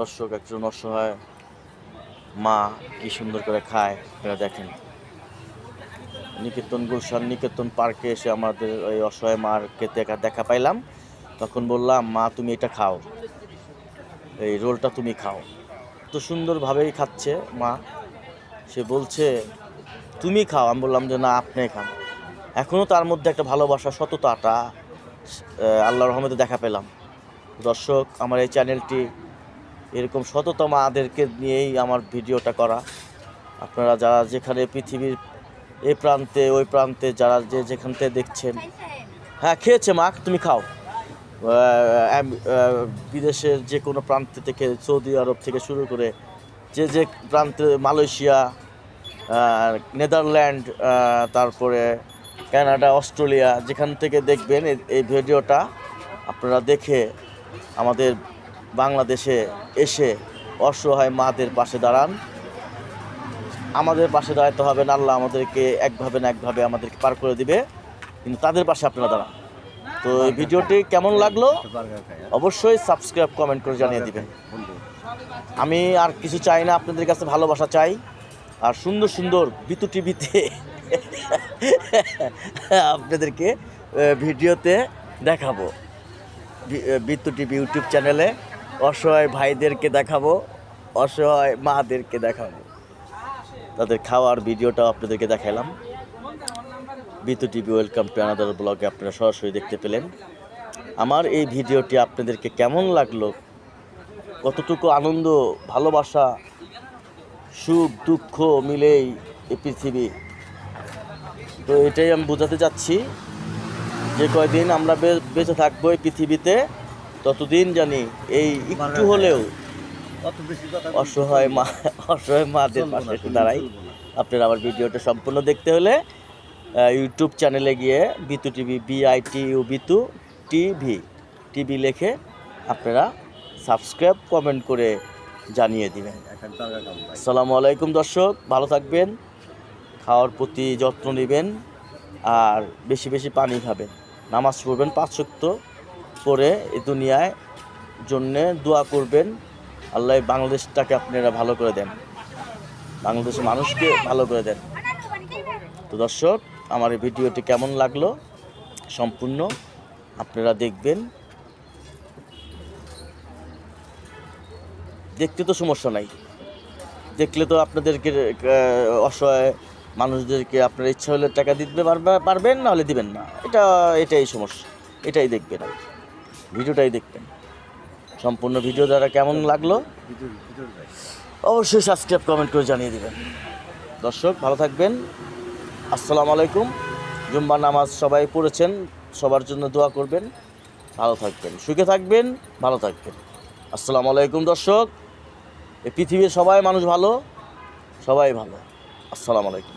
দর্শক একজন অসহায় মা কি সুন্দর করে খায়, আপনারা দেখেন। নিকেতন গুলশান, নিকেতন পার্কে এসে আমাদের ওই অসহায় মারকে দেখা দেখা পাইলাম। তখন বললাম, মা, তুমি এটা খাও। এই রোলটা তুমি খাও। তো সুন্দরভাবেই খাচ্ছে মা। সে বলছে, তুমি খাও। আমি বললাম যে, না আপনি খান। এখনও তার মধ্যে একটা ভালোবাসা, সততাটা আল্লাহ রহমতে দেখা পেলাম। দর্শক, আমার এই চ্যানেলটি এরকম সততা মাদেরকে নিয়েই আমার ভিডিওটা করা। আপনারা যারা যেখানে পৃথিবীর এ প্রান্তে, ওই প্রান্তে যারা যে যেখান থেকে দেখছেন। হ্যাঁ খেয়েছে মা, তুমি খাও। বিদেশের যে কোনো প্রান্ত থেকে, সৌদি আরব থেকে শুরু করে যে যে প্রান্তে, মালয়েশিয়া নেদারল্যান্ড তারপরে কানাডা, অস্ট্রেলিয়া, যেখান থেকে দেখবেন এই ভিডিওটা আপনারা দেখে আমাদের বাংলাদেশে এসে অসহায় মাদের পাশে দাঁড়ান। আমাদের পাশে দাঁড়াতে হবে না, আল্লাহ আমাদেরকে একভাবে না একভাবে আমাদেরকে পার করে দিবে, কিন্তু তাদের পাশে আপনারা দাঁড়ান। তো এই ভিডিওটি কেমন লাগল? অবশ্যই সাবস্ক্রাইব কমেন্ট করে জানিয়ে দিবেন। আমি আর কিছু চাই না, আপনাদের কাছে ভালোবাসা চাই। আর সুন্দর সুন্দর বিতু টিভিতে আপনাদেরকে ভিডিওতে দেখাবো। বিতু টিভি ইউটিউব চ্যানেলে। অসহায় ভাইদেরকে দেখাবো, অসহায় মাদেরকে দেখাবো। তাদের খাওয়ার ভিডিওটাও আপনাদেরকে দেখালাম Bitu TV, welcome to another ব্লগে আপনারা সরাসরি দেখতে পেলেন। আমার এই ভিডিওটি আপনাদেরকে কেমন লাগল? কতটুকু আনন্দ, ভালোবাসা, সুখ, দুঃখ মিলেই এই পৃথিবী? তো এটাই আমি বোঝাতে চাচ্ছি যে কয়দিন আমরা বেঁচে থাকব এই পৃথিবীতে। ততদিন জানি এই একটু হলেও অসহায় মা অসহায় মাদের পাশে একটু দাঁড়াই। আপনারা আমার ভিডিওটা সম্পূর্ণ দেখতে হলে ইউটিউব চ্যানেলে গিয়ে Bitu TV BIT U Bitu TV TV লেখে আপনারা সাবস্ক্রাইব কমেন্ট করে জানিয়ে দিবেন। আসসালামু আলাইকুম দর্শক ভালো থাকবেন খাওয়ার প্রতি যত্ন নেবেন আর বেশি বেশি পানি খাবেন। নামাজ পড়বেন পাঁচ শক্ত পরে এ দুনিয়ায় জন্যে দোয়া করবেন। আল্লাহ বাংলাদেশটাকে আপনারা ভালো করে দেন। বাংলাদেশের মানুষকে ভালো করে দেন। তো দর্শক, আমার এই ভিডিওটি কেমন লাগল? সম্পূর্ণ আপনারা দেখবেন। দেখতে তো সমস্যা নাই। দেখলে তো আপনাদেরকে অসহায় মানুষদেরকে আপনার ইচ্ছা হলে টাকা দিতে পারবে- পারবেন, না হলে দিবেন না। এটা, এটাই সমস্যা। এটাই দেখবেন আর। ভিডিওটাই দেখবেন। সম্পূর্ণ ভিডিও দ্বারা কেমন লাগল? অবশ্যই সাবস্ক্রাইব কমেন্ট করে জানিয়ে দেবেন। দর্শক, ভালো থাকবেন। আসসালামু আলাইকুম। জুম্বা নামাজ সবাই পড়েছেন, সবার জন্য দোয়া করবেন। ভালো থাকবেন, সুখে থাকবেন, ভালো থাকবেন। আসসালামু আলাইকুম দর্শক। এই পৃথিবীর সবাই মানুষ ভালো, সবাই ভালো। আসসালামু আলাইকুম।